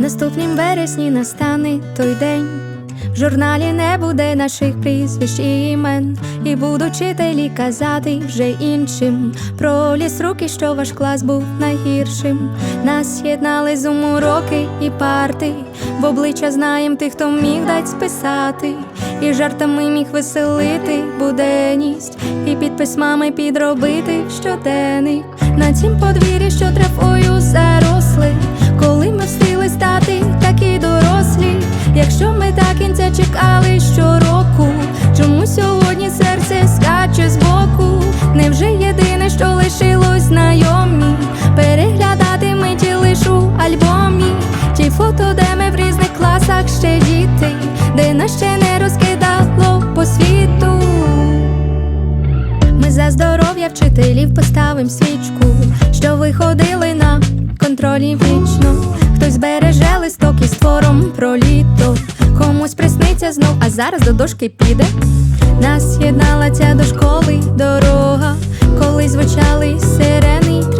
Наступнім вересні настане той день. В журналі не буде наших прізвищ і імен, і будуть вчителі казати вже іншим. Про ліс руки, що ваш клас був найгіршим. Нас єднали зум уроки і парти. В обличчя знаєм тих, хто міг дать списати, і жартами міг веселити буденність, і під письмами підробити щоденник. На цім подвір'ї, що травою чекали щороку, чому сьогодні серце скаче збоку? Невже єдине, що лишилось знайомі? Переглядати миті лиш у альбомі, ті фото, де ми в різних класах ще діти, де нас ще не розкидало по світу. Ми за здоров'я вчителів поставим свічку, що виходили на контролі вічно. Хтось береже листок із твором про літо, присниться знов, а зараз до дошки піде. Нас єднала ця до школи дорога, коли звучали сирени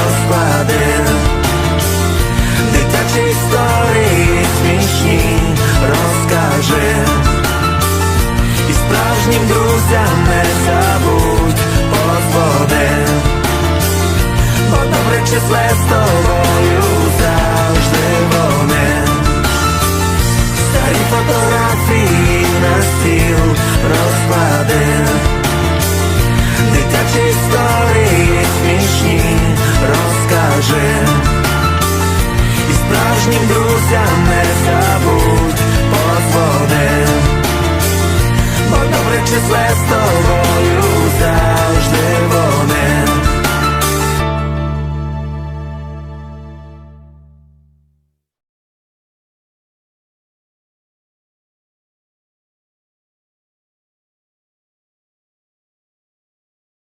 this last